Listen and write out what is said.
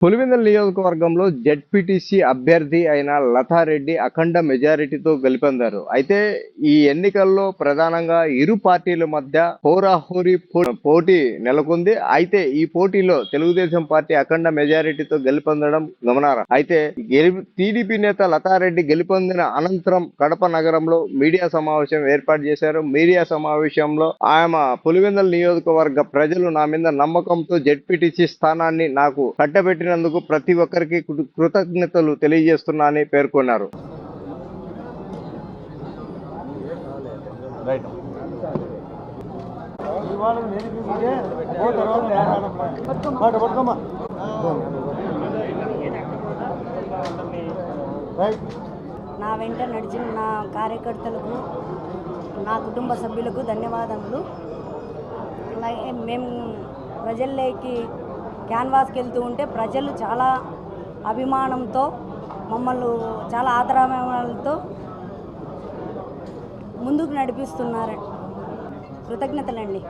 పులివెందుల నియోజకవర్గంలో జెడ్పీటీసీ అభ్యర్థి అయిన లతారెడ్డి అఖండ మెజారిటీతో గెలుపొందారు. అయితే ఈ ఎన్నికల్లో ప్రధానంగా ఇరు పార్టీల మధ్య హోరాహోరీ పోటీ నెలకొంది. అయితే ఈ పోటీలో తెలుగుదేశం పార్టీ అఖండ మెజారిటీతో గెలుపొందడం గమనార్హం. అయితే గెలు- టీడీపీ నేత లతారెడ్డి గెలుపొందిన అనంతరం కడప నగరంలో మీడియా సమావేశం ఏర్పాటు చేశారు. మీడియా సమావేశంలో ఆమె పులివెందుల నియోజకవర్గ ప్రజలు నా మీద నమ్మకంతో జెడ్పీటీసీ స్థానాన్ని నాకు కట్టబెట్టిన కట్టబెట్టినందుకు ప్రతి ఒక్కరికి కృతజ్ఞతలు తెలియజేస్తున్నానని పేర్కొన్నారు. రైట్. ఇవాళ నేను తీసుకుంటే ఓ తర్వాత మాట పట్టుకోమా రైట్. నా వెంట నడిచిన నా కార్యకర్తలకు నా కుటుంబ సభ్యులకు ధన్యవాదములు. అలాగే మేము ప్రజల్లోకి క్యాన్వాస్కి వెళ్తూ ఉంటే ప్రజలు చాలా అభిమానంతో మమ్మల్ని చాలా ఆదరాభిమానాలతో ముందుకు నడిపిస్తున్నారు కృతజ్ఞతలండి.